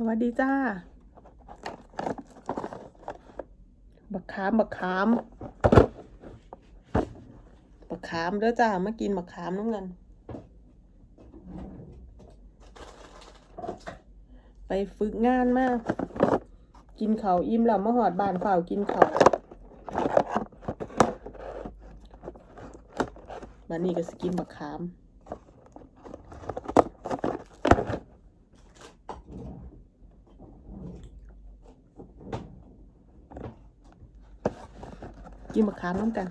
สวัสดีจ้า บักขาม บักขาม บักขามเด้อจ้ามากินบักขามน้ำกันไปฝึกงานมาก กินเขาอิ่มแล้วมาหอดบานฝ่าวกินเขาวบ้านนี้ก็สกินบักขาม กินมะขามน้ำกัน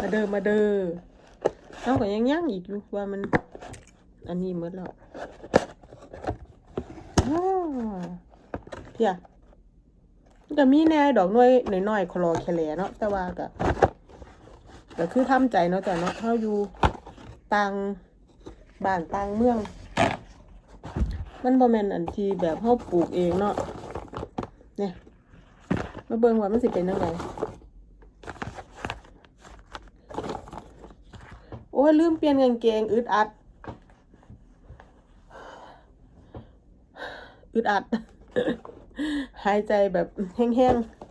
มาเดิมมาเดิมเราก็ยังย่างอีกอยู่ว่ามัน อันนี้หมดแล้วเพียก็มีแน่ดอกน้อยหน่อยๆคลอแคลเนาะแต่ว่าก็ก็คือทำใจเนาะจ้ะเนาะเขาอยู่ต่างบ้านต่างเมือง มันบ่แม่นอันที่แบบเฮาปลูกเองเนาะเนี่ยมาเบิ่งว่ามันสิเป็นจังไง อ้ยลืมเปลี่ยนกางเกงอึดอัด อึดอัด หายใจแบบแห้งๆ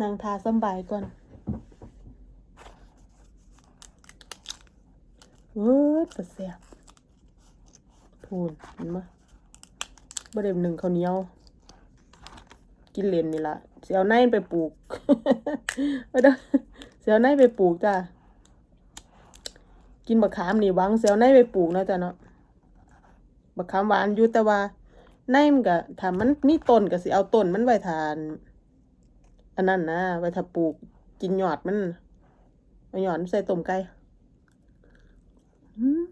นางทาสบายก่อนเว้ยตะเสียบพูนเห็นไหมบ่ได้หนึ่งข้าวเหนียว กินเลนนี่ละเสียวในไปปลูกมาเด้อเสียวในไปปลูกจ้ะกินบักขามนี่วังเสียวในไปปลูกนะจ้ะเนาะบักขามหวานอยู่แต่ว่าในมันก็ถ้ามันมีต้นก็สิเอาต้นมันไว้ทาน อันนั้นนะไว้ถ้าปลูกกินหยอดมันเอายอดใส่ต้มไก่อืม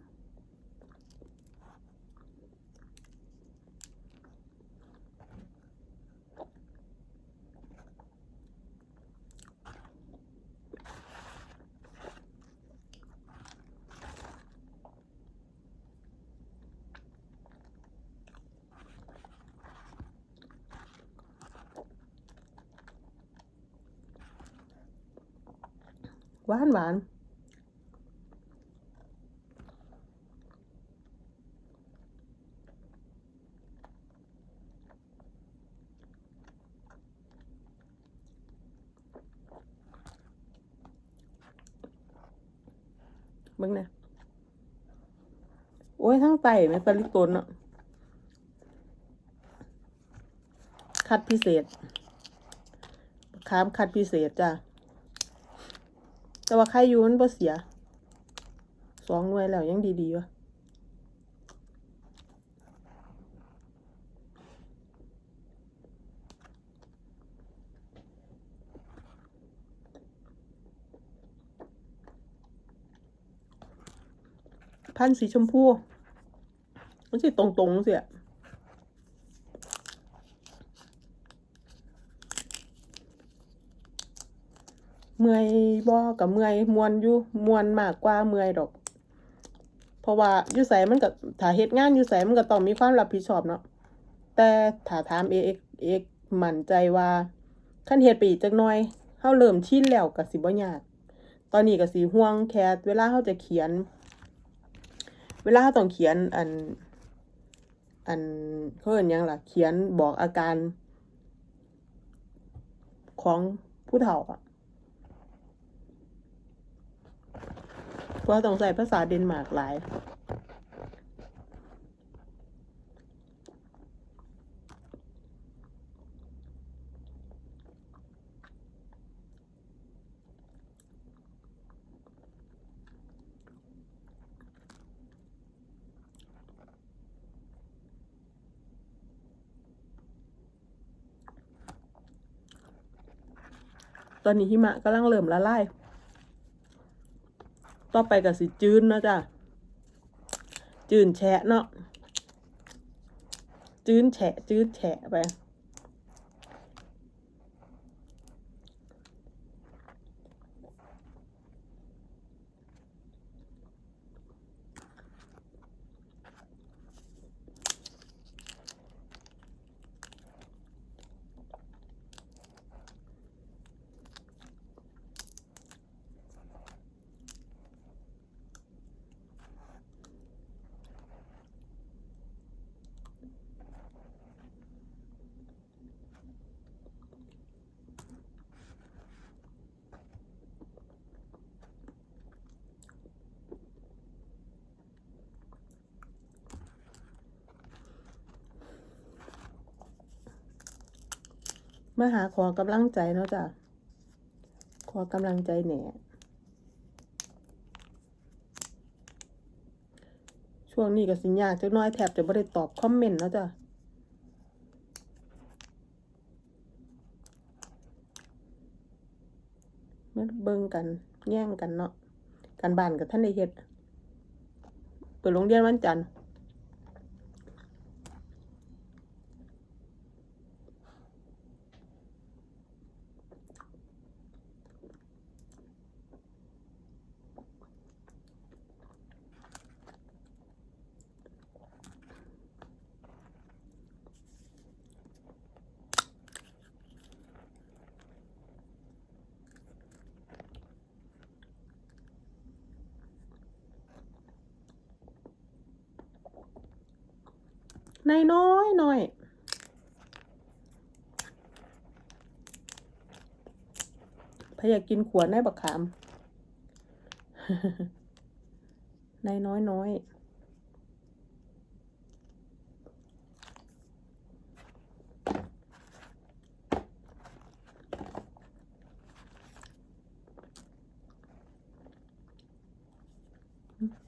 หวานหวานเบิ่งนะโอ้ยทั้งไตแม่ปลาลิกตนเนาะคัดพิเศษขามคัดพิเศษจ้ะ แต่ว่าใครอยู่มันบ่เสียสองหน่วยแล้วยังดีๆวะพันสีชมพู มันสิตรงๆเสียเมื่อย บ่กับเมื่อยมวนอยู่มวนมากกว่าเมื่อยดอก เพราะว่าอยู่ไสมันก็ถ้าเฮ็ดงานอยู่ไสมันก็ต้องมีความรับผิดชอบเนาะแต่ถ้าถามเอ็กเอกมั่นใจว่าคันเฮ็ดไปอีกจักหน่อยเฮาเริ่มชินแล้วก็สิบ่ยากตอนนี้ก็สิห่วงแค่เวลาเฮาจะเขียน เวลาเราต้องเขียนอัน อันเขาเรียกหยังล่ะ เขียนบอกอาการของผู้เฒ่าอะ เพราะต้องใช้ภาษาเดนมาร์กหลายตอนนี้หิมะกำลังเริ่มละลาย ต่อไปก็สิจืนเนาะจ้ะจืนแฉะเนาะจืนแฉะจืนแฉะไป มาหาขอกำลังใจเนาะจ้ะ ขอกำลังใจแหน่ช่วงนี้ก็สิยากจักน้อยแทบจะบ่ได้ตอบคอมเมนต์แล้วจ้ะมาเบิ่งกันแย่งกันเนาะการบ้านกับท่านได้เฮ็ด เปิดโรงเรียนวันจันทร์ ในน้อยหน่อยพยากกินขวดในบักขาม ในน้อยน้อยๆหึ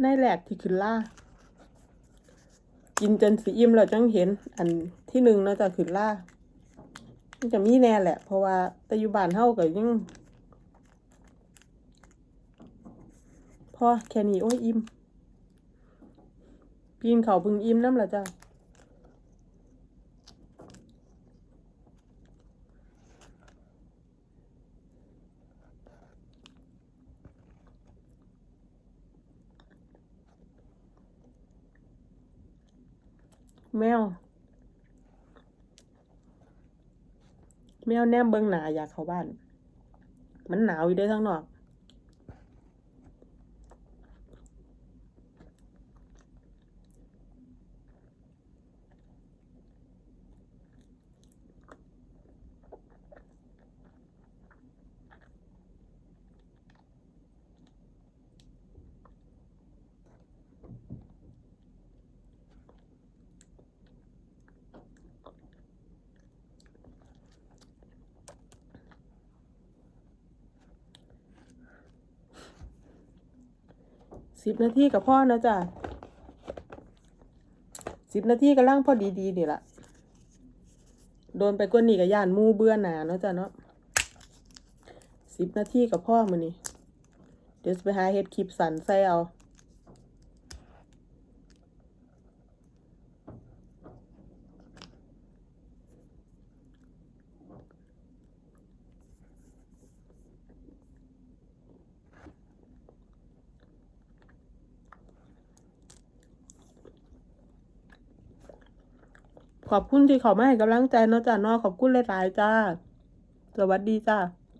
ในแหลกที่ขึ้นล่า กินจนสีอิ่มแล้วจังเห็น อันที่หนึ่งเนาะจะขึ้นล่ามันจะมีแน่แหละ เพราะว่าแต่อยู่บ้านเฮาก็ยังพอแค่นี้โอ้ยอิ่มปีนเขาพึ่งอิ่มน้ำละจ้ะ แมว แมวแนมเบิงหนาอยากเข้าบ้าน มันหนาวอยู่ได้ทั้งนอก สิบนาทีกับพ่อนะจ๊ะสิบนาทีก็ล่างพอดีดีๆนี่ละโดนไปกว่านี้กับย่านมูเบื่อหนาเนาะจ้ะเนาะสิบนาทีกับพ่อมือนี่เดี๋ยวไปหาเฮ็ดคลิปสันใส่เอา ขอบคุณที่เขามาให้กำลังใจเนาะจ้าเนาะขอบคุณหลายๆจ้า สวัสดีจ้า